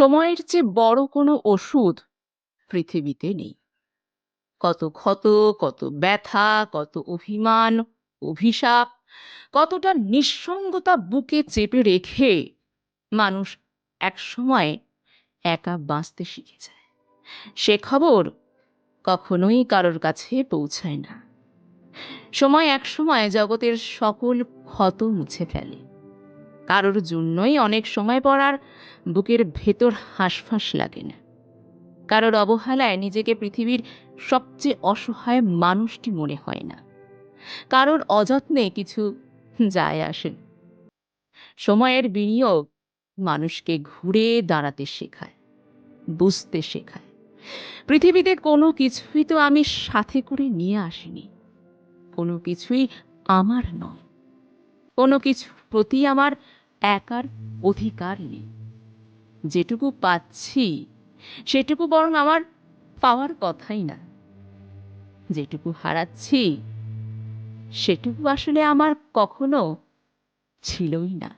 সময়ের চেয়ে বড় কোনো ওষুধ পৃথিবীতে নেই। কত ক্ষত, কত ব্যথা, কত অভিমান, অভিশাপ, কতটা নিঃসঙ্গতা বুকে চেপে রেখে মানুষ এক সময় একা বাঁচতে শিখে যায়। সে খবর কখনোই কারোর কাছে পৌঁছায় না। সময় এক সময় জগতের সকল ক্ষত মুছে ফেলে। কারোর জন্যই অনেক সময় পর আর বুকের ভেতর হাঁসফাঁস লাগে না। কারোর অবহেলায় নিজেকে পৃথিবীর সবচেয়ে অসহায় মানুষটি মনে হয় না। কারোর অযত্নে কিছু যায় আসে সময়ের বিনিয়োগ মানুষকে ঘুরে দাঁড়াতে শেখায়, বুঝতে শেখায়। পৃথিবীতে কোনো কিছুই তো আমি সাথে করে নিয়ে আসিনি। কোনো কিছুই আমার নয়। কোনো কিছুর প্রতি আমার একার অধিকার নেই যেটুকু পাচ্ছি, সেটুকু বরং আমার পাওয়ার কথাই না যেটুকু হারাচ্ছি, সেটুকু আসলে আমার কখনো ছিলই না.